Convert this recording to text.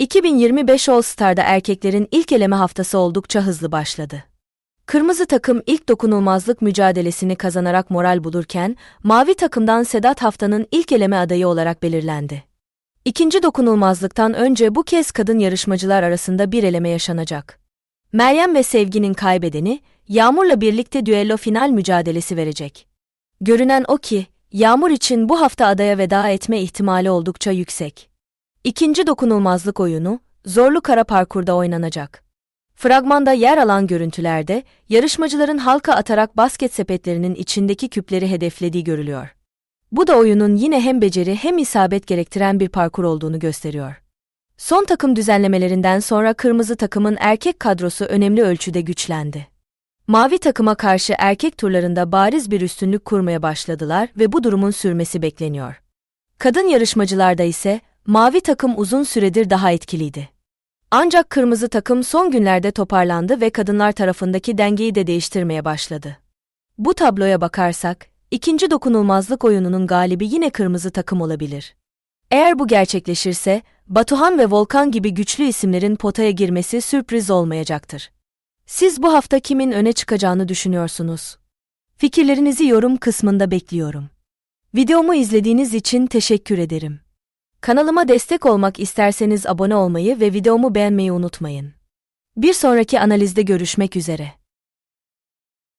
2025 All-Star'da erkeklerin ilk eleme haftası oldukça hızlı başladı. Kırmızı takım ilk dokunulmazlık mücadelesini kazanarak moral bulurken, mavi takımdan Sedat haftanın ilk eleme adayı olarak belirlendi. İkinci dokunulmazlıktan önce bu kez kadın yarışmacılar arasında bir eleme yaşanacak. Meryem ve Sevgi'nin kaybedeni, Yağmur'la birlikte düello final mücadelesi verecek. Görünen o ki, Yağmur için bu hafta adaya veda etme ihtimali oldukça yüksek. İkinci dokunulmazlık oyunu, zorlu kara parkurda oynanacak. Fragmanda yer alan görüntülerde, yarışmacıların halka atarak basket sepetlerinin içindeki küpleri hedeflediği görülüyor. Bu da oyunun yine hem beceri hem isabet gerektiren bir parkur olduğunu gösteriyor. Son takım düzenlemelerinden sonra kırmızı takımın erkek kadrosu önemli ölçüde güçlendi. Mavi takıma karşı erkek turlarında bariz bir üstünlük kurmaya başladılar ve bu durumun sürmesi bekleniyor. Kadın yarışmacılarda ise mavi takım uzun süredir daha etkiliydi. Ancak kırmızı takım son günlerde toparlandı ve kadınlar tarafındaki dengeyi de değiştirmeye başladı. Bu tabloya bakarsak, ikinci dokunulmazlık oyununun galibi yine kırmızı takım olabilir. Eğer bu gerçekleşirse, Batuhan ve Volkan gibi güçlü isimlerin potaya girmesi sürpriz olmayacaktır. Siz bu hafta kimin öne çıkacağını düşünüyorsunuz? Fikirlerinizi yorum kısmında bekliyorum. Videomu izlediğiniz için teşekkür ederim. Kanalıma destek olmak isterseniz abone olmayı ve videomu beğenmeyi unutmayın. Bir sonraki analizde görüşmek üzere.